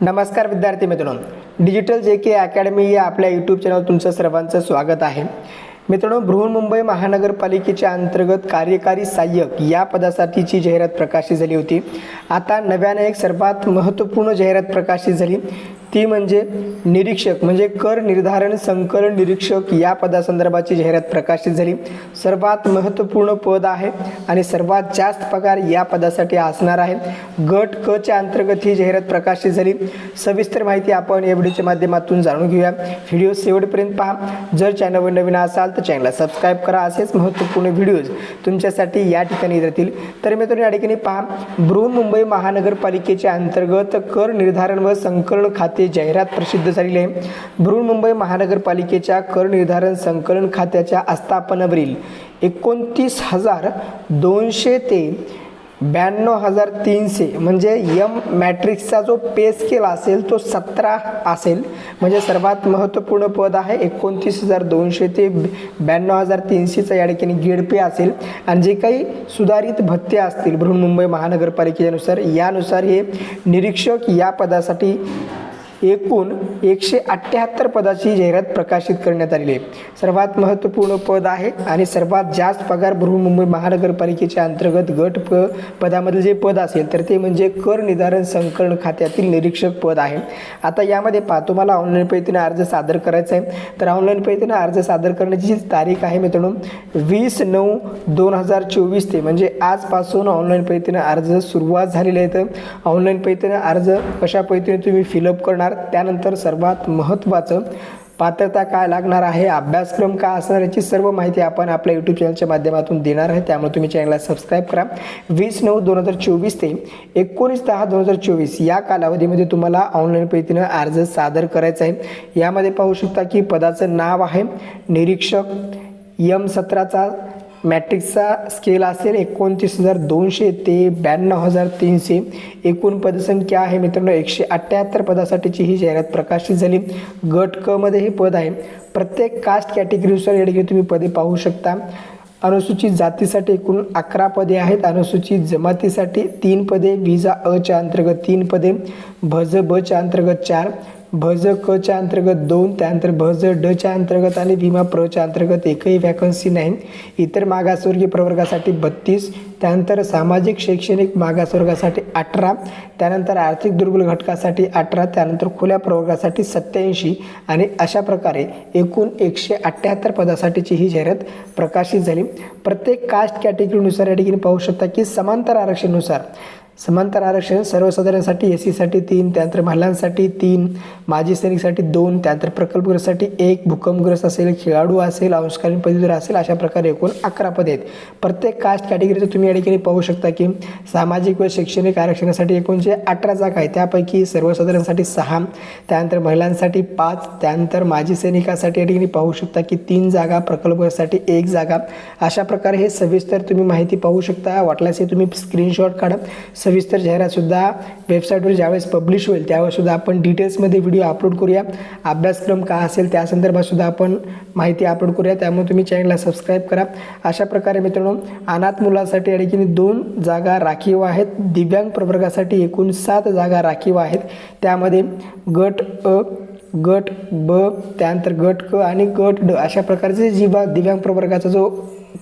नमस्कार विद्यार्थी मित्रांनो. डिजिटल जे के अकॅडमी या आपल्या यूट्यूब चॅनल तुमचं सर्वांचं स्वागत आहे. मित्रांनो बृहन्मुंबई महानगरपालिकेच्या अंतर्गत कार्यकारी सहाय्यक या पदासाठीची जाहिरात प्रकाशित झाली होती. आता नव्याने एक सर्वात महत्त्वपूर्ण जाहिरात प्रकाशित झाली. ती म्हणजे निरीक्षक म्हणजे कर निर्धारण संकलन निरीक्षक या पदासंदर्भाची जाहिरात प्रकाशित झाली. सर्वात महत्त्वपूर्ण पद आहे आणि सर्वात जास्त पगार या पदासाठी असणार आहे. गट क च्या अंतर्गत ही जाहिरात प्रकाशित झाली. सविस्तर माहिती आपण या व्हिडिओच्या माध्यमातून जाणून घेऊया. व्हिडिओ शेवटपर्यंत पहा. जर चॅनलवर नवीन असाल तर चॅनलला सबस्क्राईब करा. असेच महत्त्वपूर्ण व्हिडिओज तुमच्यासाठी या ठिकाणी राहतील तर मित्रांनो या ठिकाणी पहा. बृहन्मुंबई महानगरपालिकेच्या अंतर्गत कर निर्धारण व संकलन खाते जाहिरात प्रसिद्ध झालेली आहे. बृहन्मुंबई महानगरपालिकेच्या कर निर्धारण संकलन खात्याच्या आस्थापनावरील एकोणतीस हजार दोनशे ते ब्याण्णव हजार तीनशे म्हणजे यम मॅट्रिक्सचा जो पे स्केल असेल तो सतरा असेल. म्हणजे सर्वात महत्त्वपूर्ण पद आहे एकोणतीस हजार दोनशे ते ब्याण्णव हजार तीनशेचा या ठिकाणी गेड पे असेल. आणि जे काही सुधारित भत्ते असतील बृहन्मुंबई महानगरपालिकेनुसार यानुसार हे निरीक्षक या पदासाठी एकूण एकशे अठ्ठ्याहत्तर पदाची जाहिरात प्रकाशित करण्यात आलेली आहे. सर्वात महत्त्वपूर्ण पद आहे आणि सर्वात जास्त पगार बृहन्मुंबई महानगरपालिकेच्या अंतर्गत गट प पदामधील जे पद असेल तर ते म्हणजे कर निर्धारण संकलन खात्यातील निरीक्षक पद आहे. आता यामध्ये पहा तुम्हाला ऑनलाईन पद्धतीने अर्ज सादर करायचा आहे. तर ऑनलाईन पद्धतीने अर्ज सादर करण्याची जी तारीख आहे मित्रांनो वीस नऊ दोन हजार चोवीस ते म्हणजे आजपासून ऑनलाईन पद्धतीने अर्ज सुरुवात झालेली आहे. तर ऑनलाईन पद्धतीने अर्ज कशा पद्धतीने तुम्ही फिलअप करणार त्यानंतर सर्वात महत्त्वाचं पात्रता काय लागणार आहे? अभ्यासक्रम काय असणार याची सर्व माहिती आपण आपल्या यूट्यूब चॅनलच्या माध्यमातून देणार आहे. त्यामुळे तुम्ही चॅनलला सबस्क्राईब करा. वीस नऊ दोन हजार चोवीस ते एकोणीस दहा दोन हजार चोवीस या कालावधीमध्ये तुम्हाला ऑनलाईन पद्धतीनं अर्ज सादर करायचा आहे. यामध्ये पाहू शकता की पदाचं नाव आहे निरीक्षक यम सत्राचा मॅट्रिक्सचा स्केल असेल एकोणतीस हजार दोनशे ते ब्याण्णव हजार तीनशे. एकूण पदसंख्या आहे मित्रांनो एकशे अठ्ठ्याहत्तर पदासाठीची ही जाहिरात प्रकाशित झाली. गट क मध्ये हे पद आहे. प्रत्येक कास्ट कॅटेगरीनुसार या ठिकाणी तुम्ही पदे पाहू शकता. अनुसूचित जातीसाठी एकूण अकरा पदे आहेत. अनुसूचित जमातीसाठी तीन पदे विजा अ च्या अंतर्गत तीन पदे भज ब च्या अंतर्गत चार भज क च्या अंतर्गत दोन त्यानंतर भज ड च्या अंतर्गत आणि भीमा प्र च्या अंतर्गत एकही वॅकन्सी नाही. इतर मागासवर्गीय प्रवर्गासाठी बत्तीस त्यानंतर सामाजिक शैक्षणिक मागासवर्गासाठी अठरा त्यानंतर आर्थिक दुर्बल घटकासाठी अठरा त्यानंतर खुल्या प्रवर्गासाठी सत्याऐंशी आणि अशा प्रकारे एकूण एकशे अठ्ठ्याहत्तर पदासाठीची ही जाहिरात प्रकाशित झाली. प्रत्येक कास्ट कॅटेगरीनुसार या ठिकाणी पाहू शकता की समांतर आरक्षणानुसार समांतर आरक्षण सर्वसाधारणसाठी एस सीसाठी तीन त्यानंतर महिलांसाठी तीन माजी सैनिकसाठी दोन त्यानंतर प्रकल्पग्रस्तासाठी एक भूकंपग्रस्त असेल खेळाडू असेल अंशकालीन पदवीधर असेल अशा प्रकारे एकूण अकरा पदे आहेत. प्रत्येक कास्ट कॅटेगरीचं तुम्ही या ठिकाणी पाहू शकता की सामाजिक व शैक्षणिक आरक्षणासाठी एकूण जे अठरा जागा आहे त्यापैकी सर्वसाधारणसाठी सहा त्यानंतर महिलांसाठी पाच त्यानंतर माजी सैनिकासाठी या ठिकाणी पाहू शकता की तीन जागा प्रकल्पग्रस्तासाठी एक जागा. अशा प्रकारे हे सविस्तर तुम्ही माहिती पाहू शकता. वाटल्यास हे तुम्ही स्क्रीनशॉट काढा. सविस्तर जाहिरातसुद्धा वेबसाईटवर ज्यावेळेस पब्लिश होईल त्यावेळेसुद्धा आपण डिटेल्समध्ये व्हिडिओ अपलोड करूया. अभ्यासक्रम का असेल त्या संदर्भातसुद्धा आपण माहिती अपलोड करूया. त्यामुळे तुम्ही चॅनलला सबस्क्राईब करा. अशा प्रकारे मित्रांनो अनाथ मुलांसाठी या दोन जागा राखीव आहेत. दिव्यांग प्रवर्गासाठी एकूण सात जागा राखीव आहेत. त्यामध्ये गट अ गट ब त्यानंतर गट क आणि गट ड अशा प्रकारचे जीवा दिव्यांग प्रवर्गाचा जो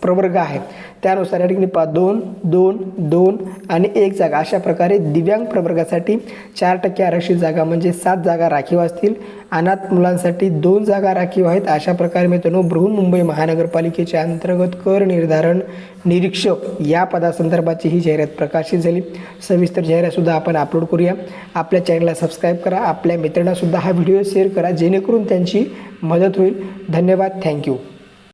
प्रवर्ग आहे त्यानुसार या ठिकाणी पा दोन दोन दोन आणि एक जागा. अशा प्रकारे दिव्यांग प्रवर्गासाठी चार टक्के आरक्षित जागा म्हणजे सात जागा राखीव असतील. अनाथ मुलांसाठी दोन जागा राखीव आहेत. अशा प्रकारे मित्रांनो बृहन्मुंबई महानगरपालिकेच्या अंतर्गत कर निर्धारण निरीक्षक या पदासंदर्भाची ही जाहिरात प्रकाशित झाली. सविस्तर जाहिरातसुद्धा आपण अपलोड करूया. आपल्या चॅनलला सबस्क्राईब करा. आपल्या मित्रांनासुद्धा हा व्हिडिओ शेअर करा. जेणेकरून त्यांची मदत होईल. धन्यवाद. थँक्यू